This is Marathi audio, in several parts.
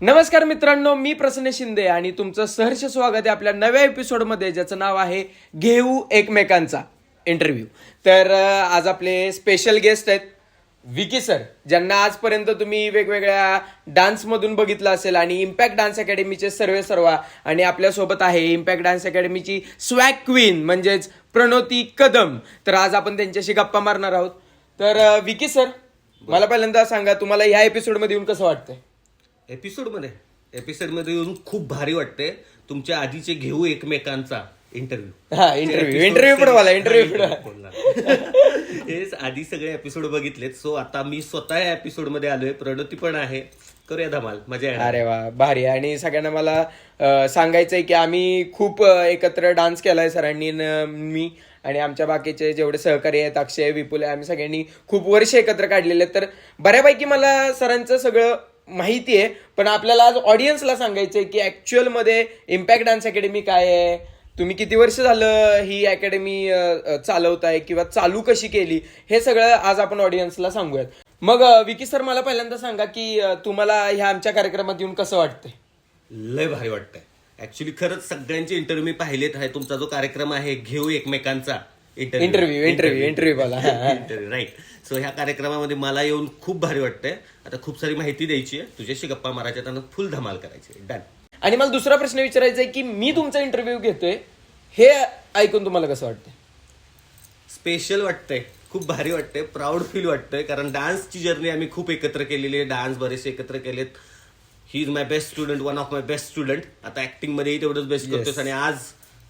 नमस्कार मित्रांनो मी प्रसन्न शिंदे आणि तुमचं सहर्ष स्वागत आहे आपल्या नव्या एपिसोडमध्ये ज्याचं नाव आहे घेऊ एकमेकांचा इंटरव्ह्यू तर आज आपले स्पेशल गेस्ट आहेत विकी सर ज्यांना आजपर्यंत तुम्ही वेगवेगळ्या डान्समधून बघितलं असेल आणि इम्पॅक्ट डान्स अकॅडमीचे सर्वे सर्वा आणि आपल्यासोबत आहे इम्पॅक्ट डान्स अकॅडमीची स्वॅग क्वीन म्हणजेच प्रणोती कदम. तर आज आपण त्यांच्याशी गप्पा मारणार आहोत. तर विकी सर मला पहिल्यांदा सांगा तुम्हाला ह्या एपिसोडमध्ये येऊन कसं वाटतंय? एपिसोडमध्ये. एपिसोडमध्ये येऊन खूप भारी वाटते तुमच्या आधीचे घेऊ एकमेकांचा इंटरव्ह्यू हा इंटरव्ह्यू इंटरव्ह्यू पण मला इंटरव्ह्यू पण हेच आधी सगळे एपिसोड बघितलेत. सो आता मी स्वतः या एपिसोडमध्ये आलोय. प्रणोती पण आहे. करूया धमाल. मजा येणार. अरे वा भारी. आणि सगळ्यांना मला अं, सांगायचंय की आम्ही खूप अं, एकत्र डान्स केलाय सरांनी न मी आणि आमच्या बाकीचे जेवढे सहकारी आहेत अक्षय विपुल आहे, आम्ही सगळ्यांनी खूप वर्ष एकत्र काढलेले आहेत. तर बऱ्यापैकी मला सरांचं सगळं माहिती आहे पण आपल्याला आज ऑडियन्सला सांगायचंय की ऍक्च्युअलमध्ये इम्पॅक्ट डान्स अकॅडमी काय आहे? तुम्ही किती वर्ष झालं ही अकॅडमी चालवताय किंवा चालू कशी केली? हे सगळं आज आपण ऑडियन्सला सांगूयात. मग विकी सर मला पहिल्यांदा सांगा की तुम्हाला ह्या आमच्या कार्यक्रमात येऊन कसं वाटतंय? लय भारी वाटतंय. ऍक्च्युली खरंच सगळ्यांचे इंटरव्ह्यू मी पाहिलेत आहे. तुमचा जो कार्यक्रम आहे घेऊ एकमेकांचा. Interview, interview बोला. हा, हा. राईट सो ह्या कार्यक्रमामध्ये मला येऊन खूप भारी वाटतंय. आता खूप सारी माहिती द्यायची आहे. तुझ्याशी गप्पा मारायच्या त्यांना फुल धमाल करायची डन आणि मला दुसरा प्रश्न विचारायचा आहे की मी तुमचा इंटरव्ह्यू घेतोय हे ऐकून तुम्हाला कसं वाटतंय? स्पेशल वाटतंय. खूप भारी वाटतंय. प्राऊड फील वाटतंय. कारण डान्सची जर्नी आम्ही खूप एकत्र केलेली आहे. डान्स बरेचसे एकत्र केलेत. He is my best student one of my best student आता ऍक्टिंग मध्येही तेवढंच बेस्ट करतोस आणि आज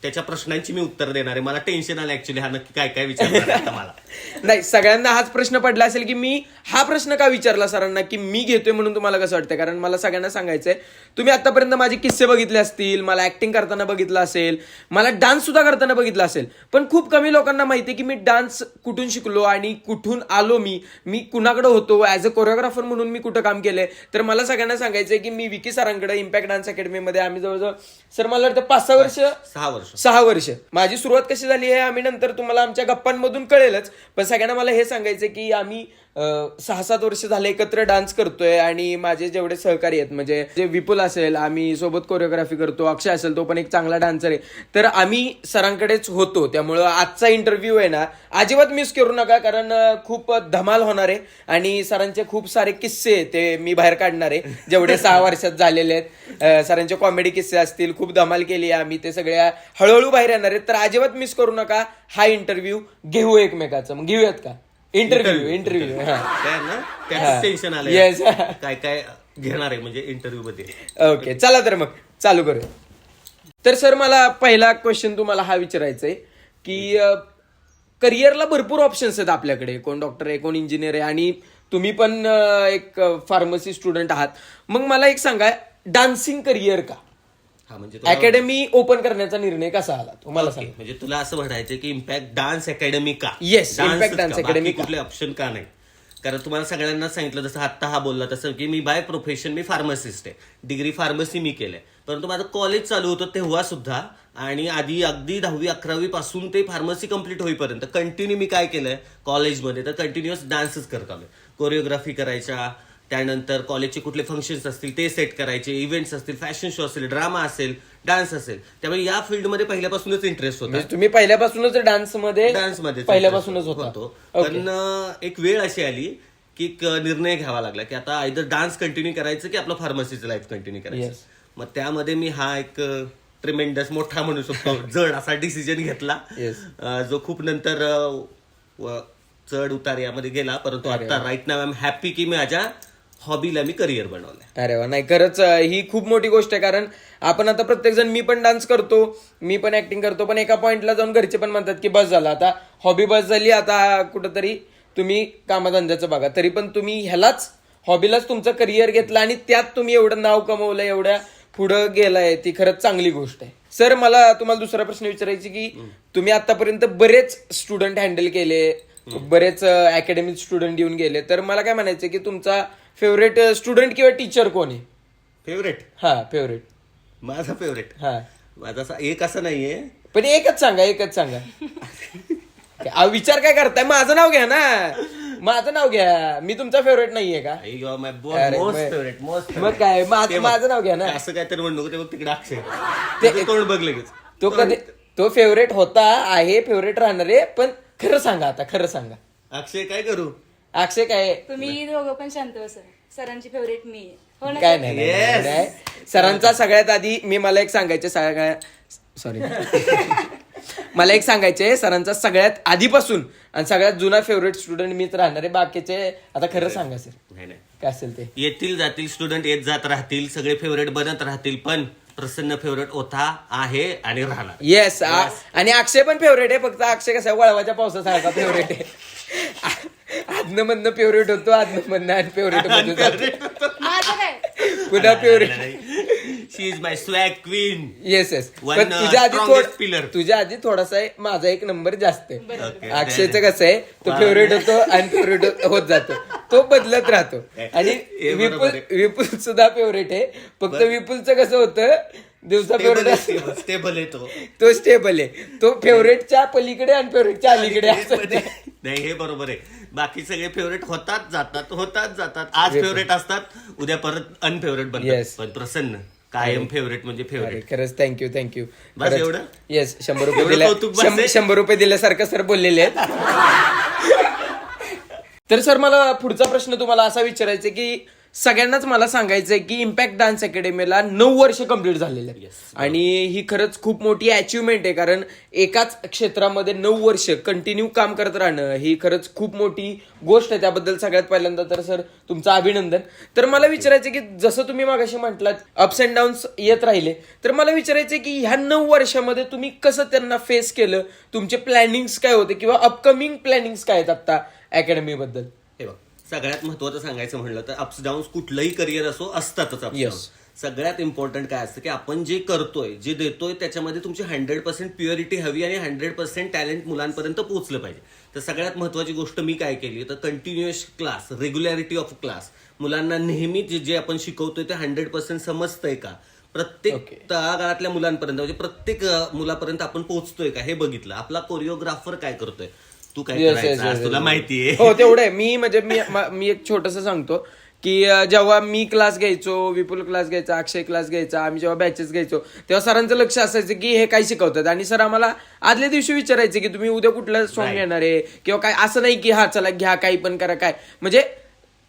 त्याच्या प्रश्नांची मी उत्तर देणार आहे. मला टेन्शन आलं ऍक्च्युली हा नक्की काय काय विचारणार आहे आता मला. नाही सगळ्यांना हाच प्रश्न पडला असेल की मी हा प्रश्न का विचारला सरांना की मी घेतोय म्हणून तुम्हाला कसं वाटतंय? कारण मला सगळ्यांना सांगायचंय तुम्ही आतापर्यंत माझे किस्से बघितले असतील मला ऍक्टिंग करताना बघितलं असेल मला डान्स सुद्धा करताना बघितलं असेल पण खूप कमी लोकांना माहिती आहे की मी डान्स कुठून शिकलो आणि कुठून आलो मी? मी कुणाकडे होतो? ऍज अ कोरिओग्राफर म्हणून मी कुठं काम केलंय? तर मला सगळ्यांना सांगायचंय की मी विकी सरांकडे इम्पॅक्ट डान्स अकॅडमीमध्ये आम्ही जवळजवळ सर मला वाटतं पाच सहा वर्ष सहा वर्ष. सहा वर्ष. माझी सुरुवात कशी झाली आहे आम्ही नंतर तुम्हाला आमच्या गप्पांमधून कळेलच. पण सगळ्यांना मला हे सांगायचं की आम्ही सहा सात वर्ष झाले एकत्र डान्स करतोय आणि माझे जेवढे सहकारी आहेत म्हणजे जे विपुल असेल आम्ही सोबत कोरिओग्राफी करतो अक्षय असेल तो पण एक चांगला डान्सर आहे. तर आम्ही सरांकडेच होतो त्यामुळं आजचा इंटरव्ह्यू आहे ना अजिबात मिस करू नका कारण खूप धमाल होणार आहे आणि सरांचे खूप सारे किस्से ते मी बाहेर काढणार आहे जेवढे सहा वर्षात झालेले आहेत. सरांचे कॉमेडी किस्से असतील खूप धमाल केली आहे आम्ही ते सगळ्या हळूहळू बाहेर येणार आहेत. तर अजिबात मिस करू नका हा इंटरव्ह्यू घेऊ एकमेकाचा. मग घेऊयात का? इंटरव्ह्यू इंटरव्ह्यू काय ना त्याच टेन्शन आलं Yes. काय काय घेणार आहे म्हणजे इंटरव्ह्यू मध्ये? ओके चला तर मग. चालू करूया. तर सर मला पहिला क्वेश्चन तुम्हाला हा विचारायचा आहे की करिअरला भरपूर ऑप्शन्स आहेत आपल्याकडे. कोण डॉक्टर आहे कोण इंजिनियर आहे आणि तुम्ही पण अं, एक फार्मसी स्टुडंट आहात. मग मला एक सांगा डान्सिंग करिअर का? हा म्हणजे तुला- अकॅडमी ओपन करण्याचा निर्णय कसा आला? तुम्हाला सांगा. म्हणजे तुला असं म्हणायचं की इम्पॅक्ट डान्स अकॅडमी का? Yes, Dance Impact च Dance का? Academy बाकी का? कुठले ऑप्शन का नाही? कारण तुम्हाला सगळ्यांना सांगितलं जसं आत्ता हा बोलला तसं की मी बाय प्रोफेशन मी फार्मसिस्ट आहे. डिग्री फार्मसी मी केलंय. परंतु माझं कॉलेज चालू होतं तेव्हा सुद्धा आणि आधी अगदी दहावी अकरावी पासून ते फार्मसी कंप्लीट होईपर्यंत कंटिन्यू मी काय केलंय? कॉलेजमध्ये तर कंटिन्युअस डान्सच करत आलोय. कोरिओग्राफी करायच्या त्यानंतर कॉलेजचे कुठले फंक्शन्स असतील ते सेट करायचे इव्हेंट्स असतील फॅशन शो असेल ड्रामा असेल डान्स असेल. त्यामुळे या फील्डमध्ये पहिल्यापासूनच इंटरेस्ट होता. म्हणजे तुम्ही पहिल्यापासूनच डान्समध्ये डान्समध्ये पहिल्यापासूनच होता. पण एक वेळ अशी आली की एक निर्णय घ्यावा लागला की आता आयदर डान्स कंटिन्यू करायचं की आपलं फार्मसीचं लाईफ कंटिन्यू करायचं. मग त्यामध्ये मी हा एक ट्रिमेंडस मोठा म्हणू शकतो जड असा डिसिजन घेतला. जो खूप नंतर चढ उतार यामध्ये गेला. परंतु आता राईट नाव आय एम हॅपी की माझ्या हॉबीला मी करिअर बनवलंय. अरे वा नाही खरंच अं, ही खूप मोठी गोष्ट आहे कारण आपण आता प्रत्येक जण मी पण डान्स करतो मी पण ऍक्टिंग करतो पण एका पॉइंटला जाऊन घरचे पण म्हणतात की बस झालं आता हॉबी बस झाली आता कुठंतरी तुम्ही कामधंद्याचं बघा. तरी पण तुम्ही ह्यालाच हॉबीलाच तुमचं करिअर घेतलं आणि त्यात तुम्ही एवढं नाव कमवलं एवढ्या पुढं गेलाय ती खरंच चांगली गोष्ट आहे. सर मला तुम्हाला दुसरा प्रश्न विचारायची की तुम्ही आतापर्यंत बरेच स्टुडंट हँडल केले बरेच अकॅडमिक स्टुडंट येऊन गेले तर मला काय म्हणायचं की तुमचा फेवरेट स्टुडंट किंवा टीचर कोण आहे? फेवरेट हा फेवरेट माझा फेवरेट हा. माझा असा एक असं नाहीये. पण एकच सांगा एकच सांगा. अहो, विचार काय करताय? माझं नाव घ्या ना. माझं नाव घ्या. मी तुमचा फेवरेट नाहीये का? यू आर माय अरे, मोस्ट मग- फेवरेट मोस्ट मग काय? माझं माझं नाव घ्या ना. असं काय तर म्हणू नको ते बघ तिकडे अक्षय. ते- ते तोंड बघ लगेच. तो कधी तो फेवरेट होता आहे फेवरेट राहणार आहे पण खरं सांगा आता खरं सांगा. अक्षय काय करू? अक्षय काय? तुम्ही दोघं पण शांत बसा. सरांची फेवरेट मी आहे. हो ना काय? नाही, नाही Yes. नाही, नाही. सरांचा सगळ्यात आधी मी मला एक सांगायचे सगळ्या सॉरी मला एक सांगायचे सरांचा सगळ्यात आधीपासून आणि सगळ्यात जुना फेवरेट स्टुडंट मीच राहणार आहे बाकीचे आता खरं सांगा सर. नाही नाही. काय असेल ते? येतील जातील स्टुडंट येत जात राहतील सगळे फेवरेट बनत राहतील पण प्रसन्न फेवरेट ओथा आहे आणि राहणार. येस आणि अक्षय पण फेवरेट आहे फक्त अक्षय कसा वळवाच्या पावसासारखा फेवरेट आहे. आदनं मधनं फेवरेट होतो आदनं मधनं फेवरेट जातो. माझं काय पुन्हा favourite she is my swag queen yes yes One, पण uh, तुझ्या आधी strongest थोड pillar. तुझ्या आधी थोडासा आहे, माझा एक नंबर जास्त आहे. अक्षयचं कसं आहे तो फेवरेट होतो आणि फेवरेट होत जातो. तो बदलत राहतो. आणि हे बरोबर विपुल विपुल सुद्धा फेवरेट आहे. फक्त विपुलचं कसं होतं दिवसा फेवरेट स्टेबल येतो तो. स्टेबल आहे. तो फेवरेटच्या पलीकडे आणि फेवरेटच्या अलीकडे असं ते. नाही हे बरोबर आहे. बाकी सगळे फेवरेट होतात जातात होतात जातात. आज फेवरेट असतात उद्या परत अनफेवरेट Yes. बनतात पण प्रसन्न कायम फेवरेट म्हणजे अरे फेवरेट खरंच थँक्यू थँक्यू बस एवढं? येस शंभर रुपये एवढं दिल्या कौतुक बस शं- आहे? शंभर रुपये दिल्यासारखं सर बोललेले आहेत. तर सर मला पुढचा प्रश्न तुम्हाला असा विचारायचा आहे की सगळ्यांनाच मला सांगायचंय की इम्पॅक्ट डान्स अकॅडमीला नऊ वर्ष कंप्लीट झालेले आहेत. आणि ही खरंच खूप मोठी अचिव्हमेंट आहे कारण एकाच क्षेत्रामध्ये नऊ वर्ष कंटिन्यू काम करत राहणं ही खरंच खूप मोठी गोष्ट आहे. त्याबद्दल सगळ्यात पहिल्यांदा तर सर तुमचं अभिनंदन. तर मला विचारायचं की जसं तुम्ही मागाशी म्हटलात अप्स अँड डाऊन्स येत राहिले तर मला विचारायचं की ह्या नऊ वर्षामध्ये तुम्ही कसं त्यांना फेस केलं? तुमचे प्लॅनिंग्स काय होते किंवा अपकमिंग प्लॅनिंग्स काय आहेत आता अकॅडमी बद्दल हे बघ सगळ्यात महत्वाचं सांगायचं म्हणलं तर अप्स डाऊन्स कुठलंही करिअर असो असतातच Yes. सगळ्यात इम्पॉर्टंट काय असतं की आपण जे करतोय जे देतोय त्याच्यामध्ये तुमची हंड्रेड पर्सेंट प्युरिटी हवी आणि हंड्रेड पर्सेंट टॅलेंट मुलांपर्यंत पोहोचलं पाहिजे. तर सगळ्यात महत्वाची गोष्ट मी काय केली तर continuous class regularity of class मुलांना नेहमी जे जे आपण शिकवतोय ते हंड्रेड पर्सेंट समजतंय का? प्रत्येक Okay. तळागाळातल्या मुलांपर्यंत म्हणजे प्रत्येक अं, मुलापर्यंत आपण पोहोचतोय का? हे बघितलं. आपला कोरिओग्राफर काय करतोय? तू काय Yes, yes, करायचं? yes, आज yes, तुला yes. माहितीये हो तेवढं आहे. मी म्हणजे मी म- मी एक छोटस सांगतो की अं, जेव्हा मी क्लास घ्यायचो विपुल क्लास घ्यायचा अक्षय क्लास घ्यायचा आम्ही जेव्हा बॅचेस घ्यायचो तेव्हा सरांचं लक्ष असायचं की हे काय शिकवतात. आणि सर आम्हाला आदल्या दिवशी विचारायचे की तुम्ही उद्या कुठलं सॉन्ग Right. घेणार आहे? किंवा काय असं नाही की हा चला घ्या काही पण करा काय? म्हणजे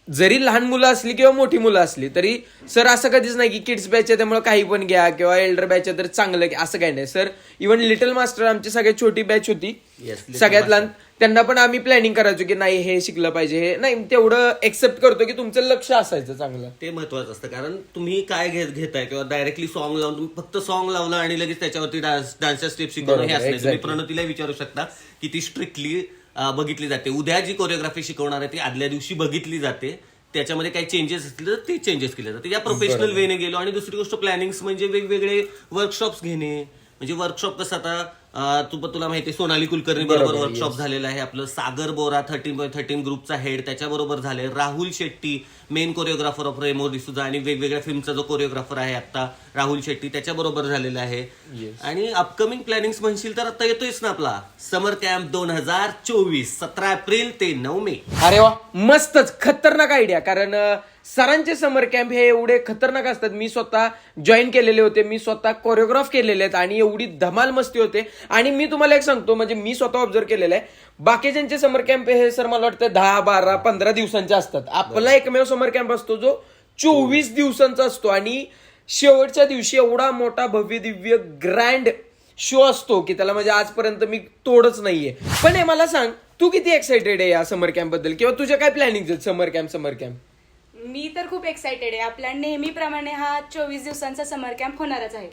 जरी लहान मुलं असली किंवा मोठी मुलं असली तरी सर असं कधीच नाही की किड्स बॅच आहे त्यामुळे काही पण घ्या किंवा एल्डर बॅच आहे तर चांगलं घ्या असं काही नाही सर इव्हन लिटल मास्टर आमची सगळ्यात छोटी बॅच होती सगळ्यात. लहान त्यांना पण आम्ही प्लॅनिंग करायचो की नाही हे शिकलं पाहिजे हे नाही तेवढं एक्सेप्ट करतो की तुमचं लक्ष असायचं चांगलं ते महत्वाचं असतं कारण तुम्ही काय घेत घेताय किंवा डायरेक्टली सॉन्ग लावून तुम्ही फक्त सॉन्ग लावलं आणि लगेच त्याच्यावरती डान्स डान्सच्या स्टेप शिकवणं हे असं तुम्ही. प्रणतीला विचारू शकता की ती स्ट्रिक्टली बघितली जाते. उद्या जी कोरिओग्राफी शिकवणार आहे ती आदल्या दिवशी बघितली जाते. त्याच्यामध्ये काही चेंजेस असतील तर ते चेंजेस केले जाते या प्रोफेशनल वेने गेलो. आणि दुसरी गोष्ट प्लॅनिंग म्हणजे वेगवेगळे वर्कशॉप्स घेणे. म्हणजे वर्कशॉप कसं आता तू तुला माहिती सोनाली कुलकर्णी बरोबर बरोबर, वर्कशॉप झालेलं आहे. आपलं Sagar Bora thirteen by thirteen ग्रुपचा हेड त्याच्याबरोबर झाले Rahul Shetty main choreographer of Remo D'Souza आणि वेगवेगळ्या फिल्मचा जो कोरिओग्राफर आहे आता राहुल शेट्टी त्याच्याबरोबर झालेला आहे. आणि अपकमिंग प्लॅनिंग म्हणशील तर आता येतोयच ना आपला. समर कॅम्प दोन हजार चोवीस सतरा एप्रिल ते नऊ मे. अरे वा मस्तच खतरनाक आयडिया कारण अं, सरांचे समर कॅम्प हे एवढे खतरनाक असतात. मी स्वतः जॉईन केलेले होते. मी स्वतः कोरिओग्राफ केलेले आहेत आणि एवढी धमाल मस्ती होते. आणि मी तुम्हाला एक सांगतो म्हणजे मी स्वतः ऑब्झर्व केलेलं आहे. बाकीच्यांचे समर कॅम्प हे सर मला वाटतं दहा बारा पंधरा दिवसांचे असतात. आपला एकमेव समर कॅम्प असतो जो चोवीस दिवसांचा असतो. आणि शेवटच्या दिवशी एवढा मोठा भव्य दिव्य ग्रँड शो असतो की त्याला म्हणजे आजपर्यंत मी तोडच नाहीये. पण हे मला सांग तू किती एक्साइटेड आहे या समर कॅम्पबद्दल? किंवा तुझ्या काय प्लॅनिंग आहेत समर कॅम्प समर कॅम्प मी तर खूप एक्सायटेड आहे. आपल्या नेहमीप्रमाणे हा चोवीस दिवसांचा समर कॅम्प होणारच आहे.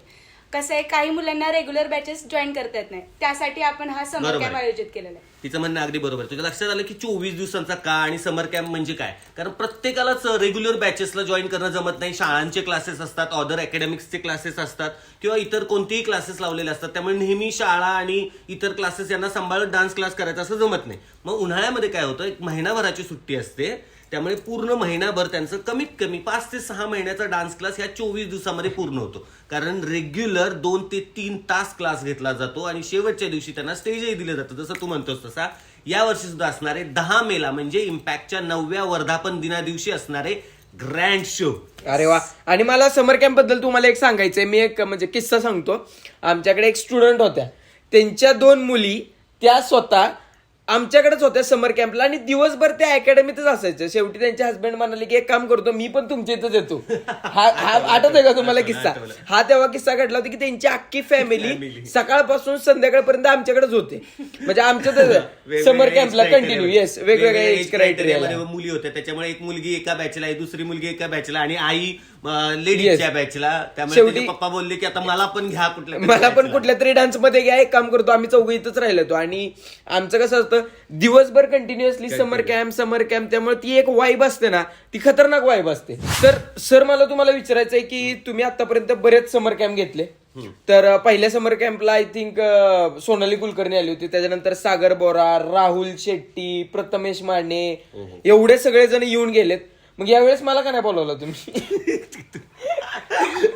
कसं आहे काही मुलांना रेग्युलर बॅचेस जॉईन करता येत नाही. त्यासाठी आपण हा समर बरोबर. कॅम्प आहे. आयोजित केलेला आहे. तिचं म्हणणं अगदी बरोबर आहे. तुझ्या लक्षात आलं की चोवीस दिवसांचा का आणि समर कॅम्प म्हणजे काय? कारण प्रत्येकालाच रेग्युलर बॅचेसला जॉईन करणं जमत नाही. शाळांचे क्लासेस असतात ऑदर अकॅडमिक्सचे क्लासेस असतात किंवा इतर कोणतेही क्लासेस लावलेले असतात. त्यामुळे नेहमी शाळा आणि इतर क्लासेस यांना सांभाळत डान्स क्लास करायचा असं जमत नाही. मग उन्हाळ्यामध्ये काय होतं? एक महिनाभराची सुट्टी असते. त्यामुळे पूर्ण महिनाभर त्यांचं कमीत कमी पाच ते सहा महिन्याचा डान्स क्लास ह्या चोवीस दिवसामध्ये पूर्ण होतो. कारण रेग्युलर दोन ते तीन तास क्लास घेतला जातो आणि शेवटच्या दिवशी त्यांना स्टेजही दिलं जातं. जसं तू म्हणतोस तसा या वर्षी सुद्धा असणारे दहा मेला म्हणजे इम्पॅक्टच्या नवव्या वर्धापन दिना दिवशी असणारे ग्रँड शो अरे वा. आणि मला समर कॅम्पबद्दल तुम्हाला एक सांगायचंय. मी एक म्हणजे किस्सा सांगतो. आमच्याकडे एक स्टुडंट होत्या. त्यांच्या दोन मुली त्या स्वतः आमच्याकडेच होत्या समर कॅम्पला आणि दिवसभर त्या अकॅडमीतच असायच्या. शेवटी त्यांचे हस्बंड म्हणाले की एक काम करतो मी पण तुमच्या इथंच येतो. हा हा आठवतोय का तुम्हाला किस्सा? हा तेव्हा किस्सा घडला होता की त्यांची अख्खी फॅमिली सकाळपासून संध्याकाळपर्यंत आमच्याकडेच होते. म्हणजे आमच्या समर कॅम्पला कंटिन्यू येस वेगवेगळ्या क्रायटेरिया मुली होत्या. त्याच्यामुळे एक मुलगी एका बॅचला आहे दुसरी मुलगी एका बॅचला आणि आई लेडीजच्या बॅचला त्यामुळे शेवटी- त्याचे पप्पा बोलले की आता मला पण घ्या कुठल्या तरी मला पण batchला. कुठल्या तरी डान्समध्ये घ्या. एक काम करतो आम्ही चौघ इथंच राहिलो होतो. आणि आमचं कसं असतं दिवसभर continuously summer camp summer camp त्यामुळे ती एक वाईब असते ना ती खतरनाक वाईब असते. तर सर मला तुम्हाला विचारायचं आहे की तुम्ही आतापर्यंत बरेच समर कॅम्प घेतले. तर अं, पहिल्या समर कॅम्पला आय थिंक सोनाली कुलकर्णी आली होती. त्याच्यानंतर सागर बोरा राहुल शेट्टी प्रथमेश माने एवढे सगळे जण येऊन गेलेत. मग यावेळेस मला का नाही बोलवलं तुम्ही?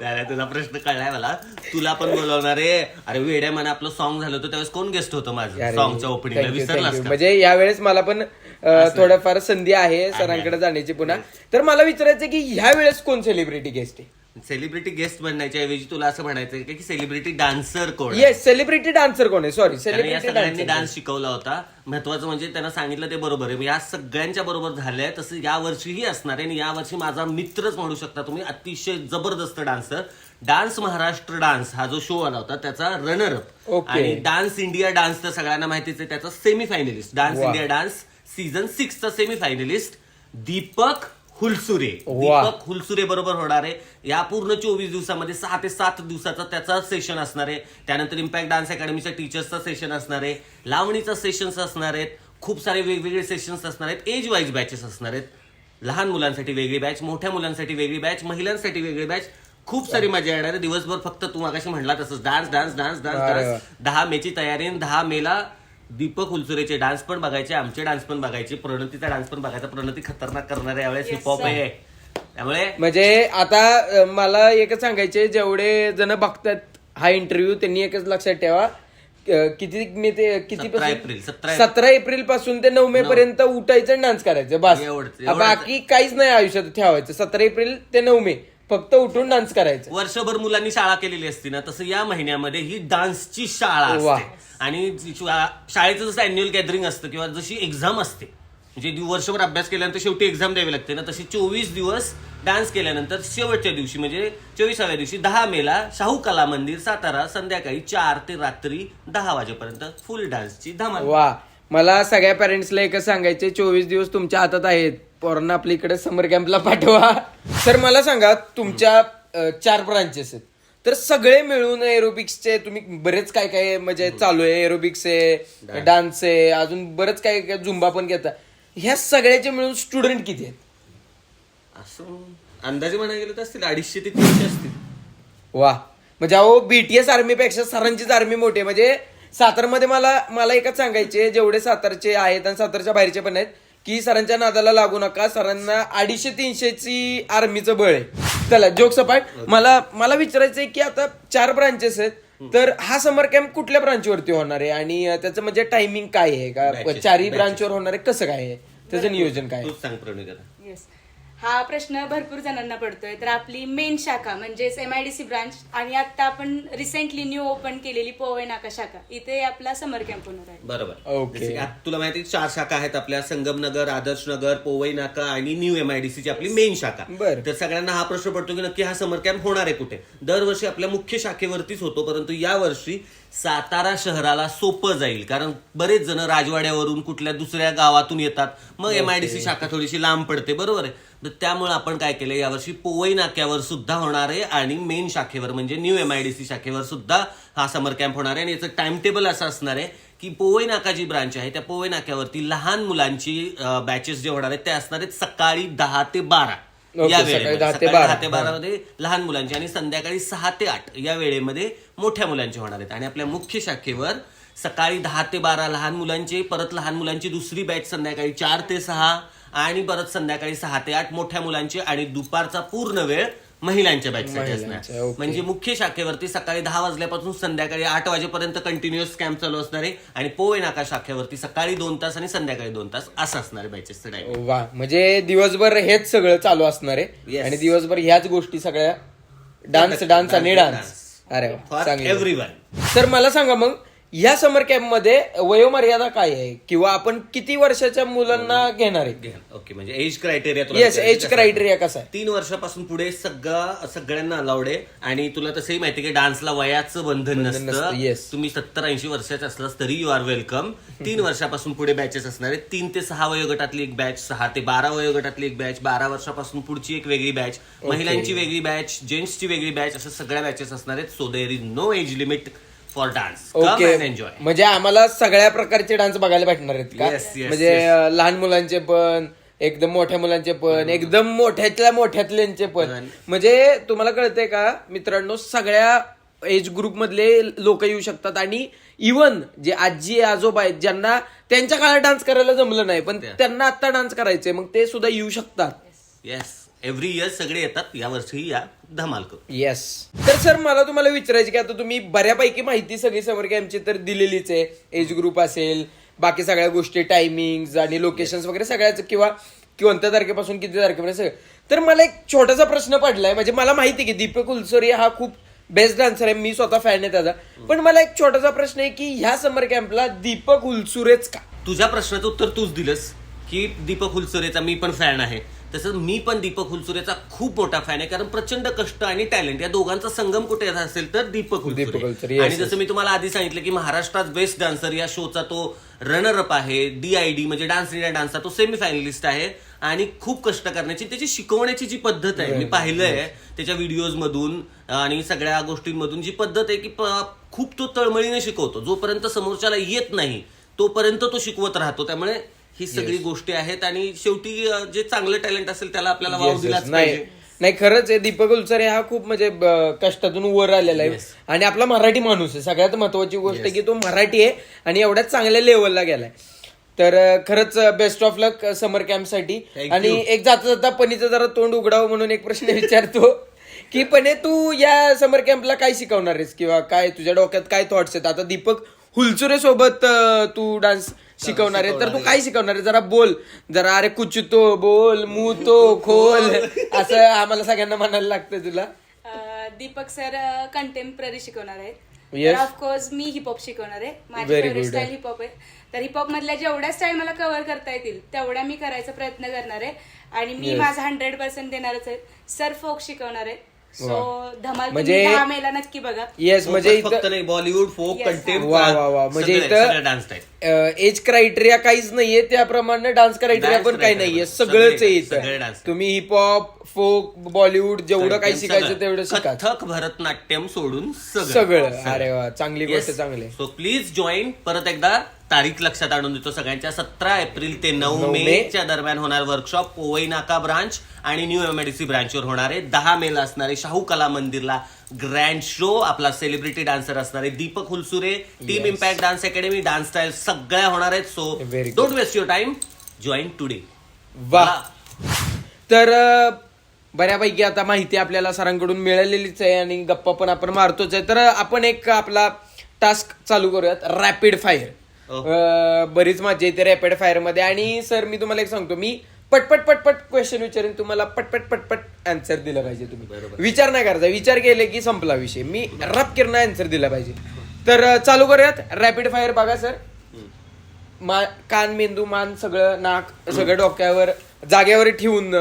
नाही, नाही, तुझा प्रश्न कळलाय मला. तुला पण बोलवणार आहे. अरे वेड्या मना आपलं सॉन्ग झालं होतं त्यावेळेस कोण गेस्ट होतं माझं? अरे, सॉंगच्या ओपनिंगला thank you, विसरलास thank you. का? म्हणजे यावेळेस मला पण अं, थोडंफार संधी आहे सरांकडे जाण्याची पुन्हा. तर मला विचारायचं की ह्या वेळेस कोण सेलिब्रिटी गेस्ट आहे? सेलिब्रिटी गेस्ट म्हणण्याच्या ऐवजी तुला असं म्हणायचं आहे की सेलिब्रिटी डान्सर कोण आहे? येस सेलिब्रिटी डान्सर कोण आहे? सॉरी कारण या सेलिब्रिटी सगळ्यांनी डान्सर डान्स शिकवला होता. महत्वाचं म्हणजे त्यांना सांगितलं ते बरोबर आहे. या सगळ्यांच्या बरोबर झालंय. तसं या वर्षीही असणार आहे आणि या वर्षी माझा मित्रच म्हणू शकता तुम्ही अतिशय जबरदस्त डान्सर डान्स महाराष्ट्र डान्स हा जो शो आला होता त्याचा रनर अप Okay. आणि डान्स इंडिया डान्स तर सगळ्यांना माहितीच आहे त्याचा semi finalist dance. India dance season six चा सेमी फायनलिस्ट दीपक हुलसुरे. दीपक हुलसुरे बरोबर होणार आहे. या पूर्ण चोवीस दिवसामध्ये सहा ते सात दिवसाचा त्याचा सेशन असणार आहे. त्यानंतर इम्पॅक्ट डान्स अकॅडमीच्या टीचर्सचा सेशन असणार आहे. लावणीचा सेशन्स असणार आहेत. खूप सारे वेगवेगळे सेशन्स असणार आहेत. एज वाईज बॅचेस असणार आहेत. लहान मुलांसाठी वेगळी बॅच मोठ्या मुलांसाठी वेगळी बॅच महिलांसाठी वेगळी बॅच खूप सारी मजा येणार आहे. दिवसभर फक्त तू मागाशी म्हणला तसंच. Dance dance dance dance. Dance दहा मेची तयारी दहा मेला दीपक हुलसुरेचे डान्स पण बघायचे आमचे डान्स पण बघायचे प्रणतीचा डान्स पण बघायचा. प्रणती खतरनाक करणार आहे यावेळेस हिपहॉप. आहे. त्यामुळे म्हणजे आता अं, मला एकच सांगायचे जेवढे जण बघतात हा इंटरव्ह्यू त्यांनी एकच लक्षात ठेवा. अं, किती मे ते किती 17 एप्रिल, 17 सतरा एप्रिलपासून ते नऊ मे पर्यंत उठायचं डान्स करायचं बस. एवढंच, आ, एवढंच. बाकी काहीच नाही आयुष्यात ठेवायचं. सतरा एप्रिल ते नऊ मे. फक्त उठून डान्स करायचं. वर्षभर मुलांनी शाळा केलेली असती ना तसं या महिन्यामध्ये ही डान्सची शाळा वा. असते. आणि जी शा- शाळेचं जसं अॅन्युअल गॅदरिंग असतं किंवा जशी एक्झाम असते म्हणजे दिव- वर्षभर अभ्यास केल्यानंतर शेवटी एक्झाम द्यावी लागते ना तशी चोवीस दिवस डान्स केल्यानंतर शेवटच्या दिवशी म्हणजे चोवीसाव्या दिवशी दहा मेला शाहू कला मंदिर सातारा संध्याकाळी चार ते रात्री दहा वाजेपर्यंत फुल डान्सची धमाल. वा. मला सगळ्या पॅरेंट्सला एकच सांगायचे चोवीस दिवस तुमच्या हातात आहेत. पोरांना आपल्या इकडे समर कॅम्पला पाठवा. सर मला सांगा तुमच्या अं, चार ब्रांचेस आहेत. तर सगळे मिळून एरोबिक्सचे तुम्ही बरेच काय काय म्हणजे चालू आहे. एरोबिक्स आहे डान्स आहे अजून बरंच काय काय झुंबा पण घेता ह्या सगळ्याचे मिळून स्टुडंट किती आहेत? असं अंदाजे म्हणायला गेलं तर असतील अडीचशे ते तीनशे असतील. वा म्हणजे अहो बीटीएस आर्मी पेक्षा सरांचीच आर्मी मोठी आहे. म्हणजे सातारमध्ये मला मला एकच सांगायचे जेवढे सातारचे आहेत आणि सातारच्या बाहेरचे पण आहेत की सरांच्या नादाला लागू नका. सरांना अडीचशे तीनशेची आर्मीचं बळ आहे. चला जोक सपाट मला मला विचारायचंय की आता चार ब्रांचेस आहेत तर हा समर कॅम्प कुठल्या ब्रांचवरती होणार आहे? आणि त्याचं म्हणजे टायमिंग काय आहे? का चारही. ब्रांचवर होणार आहे? कसं काय आहे? त्याचं नियोजन काय सांग हा प्रश्न भरपूर जणांना पडतोय. तर आपली मेन शाखा म्हणजेच M I D C branch आणि आता आपण रिसेंटली न्यू ओपन केलेली पोवई नाका शाखा. इथे आपला समर कॅम्प होणार आहे. बरोबर. ओके. जसे की आता तुला माहिती आहे, चार शाखा आहेत आपल्या. संगमनगर आदर्श नगर पोवई नाका आणि न्यू एमआयडीसीची आपली मेन शाखा. बरं. तर सगळ्यांना हा प्रश्न पडतो की नक्की हा समर कॅम्प होणार आहे कुठे? दरवर्षी आपल्या मुख्य शाखेवरतीच होतो परंतु या वर्षी सातारा शहराला सोपं जाईल. कारण बरेच जण राजवाड्यावरून कुठल्या दुसऱ्या गावातून येतात. मग एमआयडीसी शाखा थोडीशी लांब पडते. बरोबर आहे? तर त्यामुळे आपण काय केलं यावर्षी पोवई नाक्यावर सुद्धा होणार आहे आणि मेन शाखेवर म्हणजे न्यू एमआयडीसी शाखेवर सुद्धा हा समर कॅम्प होणार आहे. आणि याचं टाइम टेबल असं असणार आहे की पोवई नाका जी ब्रांच आहे त्या पोवई नाक्यावरती लहान मुलांची बॅचेस जे होणार आहेत ते असणार आहेत सकाळी दहा ते बारा. या वेळेमध्ये. सकाळी. दहा ते बारा मध्ये लहान मुलांची आणि संध्याकाळी सहा ते आठ या वेळेमध्ये मोठ्या मुलांचे होणार आहेत. आणि आपल्या मुख्य शाखेवर सकाळी दहा ते बारा लहान मुलांचे परत लहान मुलांची दुसरी बॅच संध्याकाळी चार ते सहा आणि परत संध्याकाळी सहा ते आठ मोठ्या मुलांची आणि दुपारचा पूर्ण वेळ महिलांच्या बॅचसाठी असणार. म्हणजे मुख्य शाखेवरती सकाळी दहा वाजल्यापासून संध्याकाळी आठ वाजेपर्यंत कंटिन्युअस कॅम्प चालू असणार आहे. आणि पोवे नाका शाखेवरती सकाळी दोन तास आणि संध्याकाळी दोन तास असं असणार आहे बॅचेसचं टाइम वा म्हणजे दिवसभर हेच सगळं चालू असणार आहे. आणि दिवसभर ह्याच गोष्टी सगळ्या डान्स डान्स आणि डान्स अरे एव्हरी तर मला सांगा मग ह्या समर कॅम्पमध्ये वयोमर्यादा काय आहे? किंवा आपण किती वर्षाच्या मुलांना घेणार आहे? ओके म्हणजे age criteria yes age criteria कसा आहे? तीन वर्षापासून पुढे सगळं सगळ्यांना अलाउड आहे. आणि तुला तसंही माहिती की डान्सला वयाचं बंधन नसतं, yes. तुम्ही सत्तर ऐंशी वर्षाचे असलास तरी यू आर वेलकम तीन वर्षापासून पुढे बॅचेस असणार आहेत. तीन ते सहा वयोगटातली एक बॅच सहा ते बारा वयोगटातली एक बॅच बारा वर्षापासून पुढची एक वेगळी बॅच महिलांची वेगळी बॅच जेंट्सची वेगळी बॅच अशा सगळ्या बॅचेस असणार आहेत. So there is no age limit for dance okay enjoy म्हणजे आम्हाला सगळ्या प्रकारचे डान्स बघायला भेटणार आहेत का? Yes, yes, म्हणजे अं, लहान मुलांचे पण एकदम मोठ्या मुलांचे पण एकदम मोठ्यातल्या मोठ्यातल्यांचे पण. म्हणजे तुम्हाला कळतंय का मित्रांनो सगळ्या एज ग्रुप मधले लोक येऊ शकतात आणि इवन जे आजी आजोबा आहेत ज्यांना त्यांच्या काळात डान्स करायला जमलं नाही पण त्या. त्यांना आता डान्स करायचंय मग ते सुद्धा येऊ शकतात. येस एव्हरी इयर सगळे येतात या वर्षी या धमाल करू. येस तर सर मला तुम्हाला विचारायचं की आता तुम्ही बऱ्यापैकी माहिती सगळी समर कॅम्पची तर दिलेलीच आहे. एज ग्रुप असेल बाकी सगळ्या गोष्टी टायमिंग आणि लोकेशन वगैरे सगळ्याच किंवा कोणत्या तारखेपासून किती तारखेपर्यंत सगळं. तर मला एक छोटासा प्रश्न पडलाय म्हणजे मला माहिती आहे की दीपक उलसोरी हा खूप बेस्ट डान्सर आहे मी स्वतः फॅन आहे त्याचा. पण मला एक छोटासा प्रश्न आहे की ह्या समर कॅम्पला दीपक उलसुरेच का? तुझ्या प्रश्नाचं उत्तर तूच दिलंस की दीपक हुलसुरेचा मी पण फॅन आहे. तसंच मी पण दीपक हुलसुरेचा खूप मोठा फॅन आहे कारण प्रचंड कष्ट आणि टॅलेंट या दोघांचा संगम कुठे येत असेल तर दीपक हुलसुरे, आणि जसं मी तुम्हाला आधी सांगितलं की महाराष्ट्रात बेस्ट डान्सर या शोचा तो रनर अप आहे डीआयडी म्हणजे डान्स इंडिया डान्सचा तो सेमी फायनलिस्ट आहे. आणि खूप कष्ट करण्याची त्याची शिकवण्याची जी पद्धत आहे मी पाहिलंय त्याच्या व्हिडिओज मधून आणि सगळ्या गोष्टींमधून जी पद्धत आहे की खूप तो तळमळीने शिकवतो. जोपर्यंत समोरच्याला येत नाही तोपर्यंत तो शिकवत राहतो. त्यामुळे ही सगळी गोष्टी आहेत आणि शेवटी जे चांगलं टॅलेंट असेल त्याला आपल्याला वाव. दिलाच नाही नाही खरंच आहे दीपक उलसरे हा खूप म्हणजे कष्टातून वर आलेला आहे. आणि आपला मराठी माणूस आहे. सगळ्यात महत्वाची गोष्ट की तो मराठी आहे आणि एवढ्याच चांगल्या लेवलला गेलाय. तर खरंच बेस्ट ऑफ लक समर कॅम्पसाठी Thank आणि. एक जाता जाता पणीचं जरा तोंड उघडावं म्हणून एक प्रश्न विचारतो. की पणे तू या समर कॅम्पला काय शिकवणार आहेस? किंवा काय तुझ्या डोक्यात काय थॉट्स आहेत? आता दीपक हुलचुरे सोबत तू डान्स शिकवणार आहे. तर तू काय शिकवणार आहे? जरा बोल. जरा अरे कुचतो बोल मुतो खोल. असं आम्हाला सगळ्यांना म्हणायला लागतं तुला. अं, दीपक सर कंटेम्पररी शिकवणार आहेत. Yes. ऑफकोर्स मी हिपहॉप शिकवणार आहे. माझी Very favourite good. Style hip hop आहे. तर हिपहॉप मधल्या जेवढ्या स्टाईल मला कव्हर करता येतील तेवढ्या मी करायचा प्रयत्न करणार आहे. आणि मी Yes. माझा हंड्रेड पर्सेंट देणारच आहे. सर फोक शिकवणार आहे. सो धमाल म्हणजे- म्हणजे मेला नक्की बघा. येस म्हणजे फक्त इथं नाही बॉलिवूड फोक Yes, कंटेम्प वा वा वा. म्हणजे इथं डान्स टाईप एज क्रायटेरिया काहीच नाहीये त्याप्रमाणे डान्स क्रायटेरिया पण काही नाहीये. सगळंच dance. तुम्ही हिपहॉप फोक बॉलिवूड जेवढं काही शिकायचं तेवढं शिका. कथक भरतनाट्यम सोडून सगळं. अरे वा चांगली गोष्ट चांगली. सो प्लीज जॉईन परत एकदा तारीख लक्षात आणून देतो सगळ्यांच्या. सतरा एप्रिल ते नऊ मे च्या दरम्यान होणार वर्कशॉप पोवई नाका ब्रांच आणि न्यू एमएडीसी ब्रांचवर होणार आहे. दहा मेला असणार शाहू कला मंदिरला ग्रँड शो आपला सेलिब्रिटी डान्सर असणार आहे Deepak Hulsure team impact dance academy dance style सगळ्या होणार आहेत. So Very good. Don't waste your time join today वा तर अं, बऱ्यापैकी आता माहिती आपल्याला सरांकडून मिळालेलीच आहे आणि गप्पा पण आपण मारतोच आहे. तर आपण एक आपला टास्क चालू करूयात. Rapid fire Oh. बरीच मजा येते रॅपिड फायरमध्ये. आणि सर मी तुम्हाला एक सांगतो. मी पटपट पटपट क्वेश्चन विचारेन तुम्हाला पटपट पटपट आन्सर दिलं पाहिजे तुम्ही. विचार नाही करायचा. विचार केले की संपला विषय. मी रप किरण आन्सर दिला पाहिजे. तर चालू करूयात. रॅपिड फायर बघा सर मा कान मेंदू मान सगळं नाक सगळं डोक्यावर जागेवर ठेवून.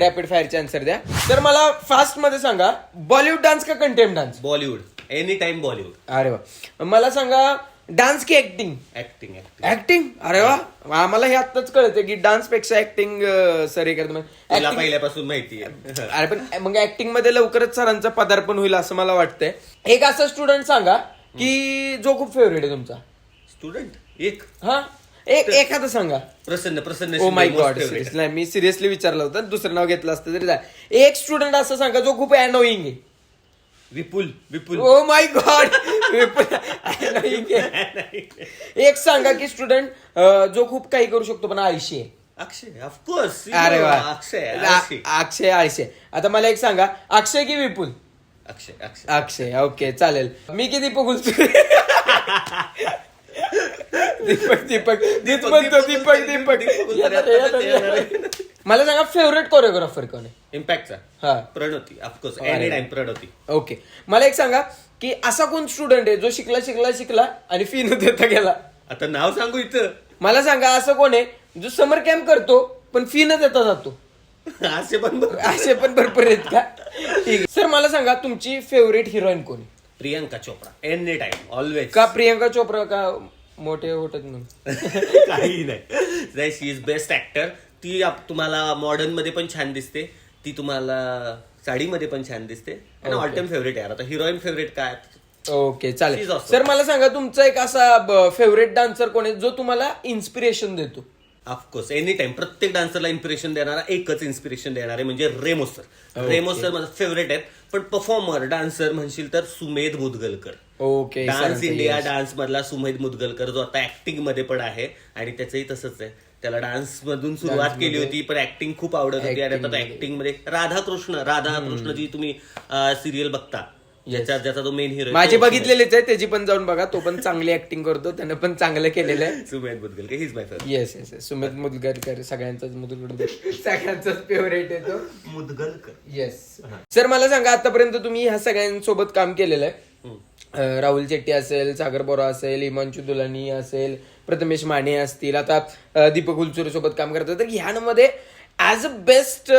रॅपिड फायरचे आन्सर द्या. तर मला फास्टमध्ये सांगा बॉलिवूड डान्स का contempt dance Bollywood any time Bollywood अरे वा. मला सांगा डान्स की ऍक्टिंग ऍक्टिंग ऍक्टिंग अरे वा. आम्हाला हे आत्ताच कळतं की डान्सपेक्षा ऍक्टिंग सर हे करत तुला पहिल्यापासून माहिती आहे. अरे पण मग ऍक्टिंगमध्ये लवकरच सरांचं पदार्पण होईल असं मला वाटतंय. एक असं स्टुडंट सांगा की जो खूप फेवरेट आहे तुमचा. स्टुडंट एक? हा? एक एखादं सांगा. Prasanna Prasanna oh my god. नाही मी सिरियसली विचारलं होतं. दुसरं नाव घेतलं असतं तरी. एक स्टुडंट असं सांगा जो खूप अनोईंग आहे. विपुल विपुल. ओ माय गॉड एक सांगा की स्टुडंट जो खूप काही करू शकतो पण आळशी आहे. अक्षय ऑफकोर्स अरे वा. अक्षय आ- अक्षय अक्षय अक्षय आता मला एक सांगा अक्षय की विपुल? अक्षय अक्षय. अक्षय ओके चालेल. मी किती पगुलतोय दीपक दीपक दीप म्हणतो दीपक दीपक येणार आहे, येणार आहे. मला सांगा फेवरेट कोरिओग्राफर कोण आहे? इम्पॅक्टचा हा. Pranoti of course. Any time Pranoti. Okay. मला एक सांगा की असा कोण स्टुडंट आहे जो शिकला शिकला शिकला आणि फी न देता गेला. आता नाव सांगू इथं. मला सांगा असं कोण आहे जो समर कॅम्प करतो पण फी न देता जातो? असे पण. असे पण भरपूर आहेत का? ठीक आहे. सर मला सांगा तुमची फेवरेट हिरोईन कोण आहे? Priyanka Chopra. Any time always का प्रियंका चोप्रा का मोठे म्हणून? काही नाही. शी इज बेस्ट ऍक्टर ती आप- तुम्हाला मॉडर्नमध्ये पण छान दिसते. ती तुम्हाला साडीमध्ये पण छान दिसते. ऑल टाइम फेवरेट यार आता हिरोईन फेवरेट काय? ओके चालेल. She's awesome. सर मला सांगा तुमचा एक असा फेवरेट डान्सर कोण आहे जो तुम्हाला इन्स्पिरेशन देतो? ऑफकोर्स एनी टाइम प्रत्येक डान्सरला इन्स्पिरेशन देणारा एकच इन्स्पिरेशन देणारे म्हणजे रेमो सर रेमो सर माझा फेवरेट आहेत. पण परफॉर्मर डान्सर म्हणशील तर Sumedh Mudgalkar. Okay dance India dance मधला सुमेध मुदगलकर जो आता ऍक्टिंगमध्ये पण आहे आणि त्याचंही तसंच आहे. त्याला डान्स मधून सुरुवात केली होती पण ऍक्टिंग खूप आवडत होती. आणि आता ऍक्टिंगमध्ये. राधाकृष्ण राधाकृष्ण जी तुम्ही सिरियल बघता ज्याचा ज्याचा तो मेन हिरो माझी बघितलेलीच आहे त्याची पण जाऊन बघा तो पण चांगली ऍक्टिंग करतो त्यानं पण चांगलं केलेलं आहे. Sumedh Mudgalkar his my favourite yes yes yes Sumit Mudgarkar सगळ्यांचाच मुदगड सगळ्यांचाच फेवरेट आहे तो. मुदगलकर. येस सर मला सांगा आतापर्यंत तुम्ही ह्या सगळ्यांसोबत काम केलेलं आहे? राहुल शेट्टी असेल सागर बोरा असेल हिमांशू दुलानी असेल प्रथमेश माने असतील आता दीपक सोबत काम करतात. तर ह्यामध्ये ऍज अ बेस्ट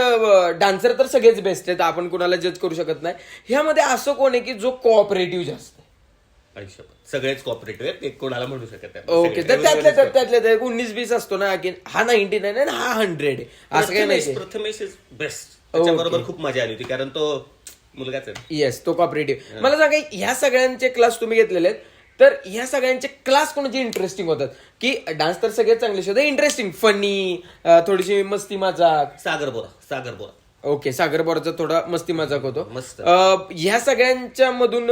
डान्सर तर सगळेच बेस्ट आहेत आपण कुणाला जज करू शकत नाही. ह्यामध्ये असं कोण आहे की जो कोऑपरेटिव्ह जास्त सगळेच कॉपरेटिव्ह आहेत एक कोणाला म्हणू शकत नाही. ओके तर त्यातल्या त्यात- त्यातल्या त्यात उन्नीस बीस असतो ना की हा नाईन्टी नाईन आणि हा हंड्रेड आहे. असं काही नाही प्रथमेश इज बेस्ट त्याच्याबरोबर खूप मजा आली होती कारण तो मुलगाच येस तो कॉपरेटिव्ह मला सांगा ह्या सगळ्यांचे क्लास तुम्ही घेतलेले आहेत. तर ह्या सगळ्यांचे क्लास कोणाचे इंटरेस्टिंग होतात. की डान्स तर सगळे चांगले शोध. इंटरेस्टिंग फनी थोडीशी मस्ती मजाक. सागर बोरा सागर बोरा. ओके सागर बोराचा थोडा मस्ती मजाक होतो. मस्त. ह्या सगळ्यांच्या मधून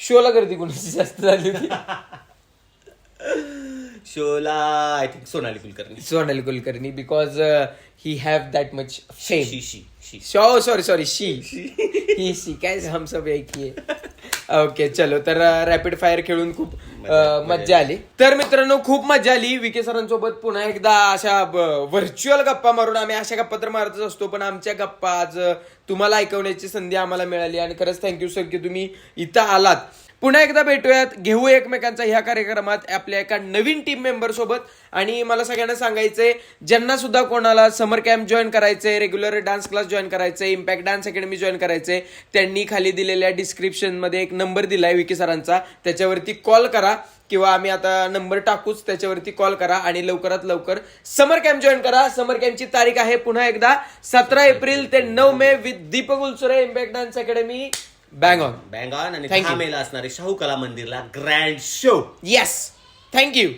शोला गर्दी कोणाची जास्त झाली होती? शोला I think Sonali Kulkarni. Sonali Kulkarni because he have that much fame she she. She sorry sorry she. He she काय हम सब एक ही ओके चलो तर रॅपिड फायर खेळून खूप मज्जा आली. तर मित्रांनो खूप मज्जा आली. विके सरांसोबत पुन्हा एकदा अशा व्हर्च्युअल गप्पा मारून आम्ही अशा गप्पा तर मारतच असतो पण आमच्या गप्पा आज तुम्हाला ऐकवण्याची संधी आम्हाला मिळाली आणि खरंच थँक्यू सर की तुम्ही इथं आलात. पुन्हा एकदा भेटूयात. घेऊ एकमेकांचा ह्या कार्यक्रमात आपल्या एका नवीन टीम मेंबर सोबत. आणि मला सगळ्यांना सांगायचंय ज्यांना सुद्धा कोणाला समर कॅम्प जॉईन करायचंय रेग्युलर डान्स क्लास जॉईन करायचंय इम्पॅक्ट डान्स अकॅडमी जॉईन करायचंय त्यांनी खाली दिलेल्या डिस्क्रिप्शनमध्ये एक नंबर दिलाय विकी सरांचा. त्याच्यावरती कॉल करा. किंवा आम्ही आता नंबर टाकूच त्याच्यावरती कॉल करा आणि लवकरात लवकर समर कॅम्प जॉईन करा. समर कॅम्पची तारीख आहे पुन्हा एकदा सतरा एप्रिल ते नऊ मे with Deepak Ulsure impact dance academy bang on आणि Thank दहा you. मेला असणारे शाहू कला मंदिरला ग्रँड शो येस थँक्यू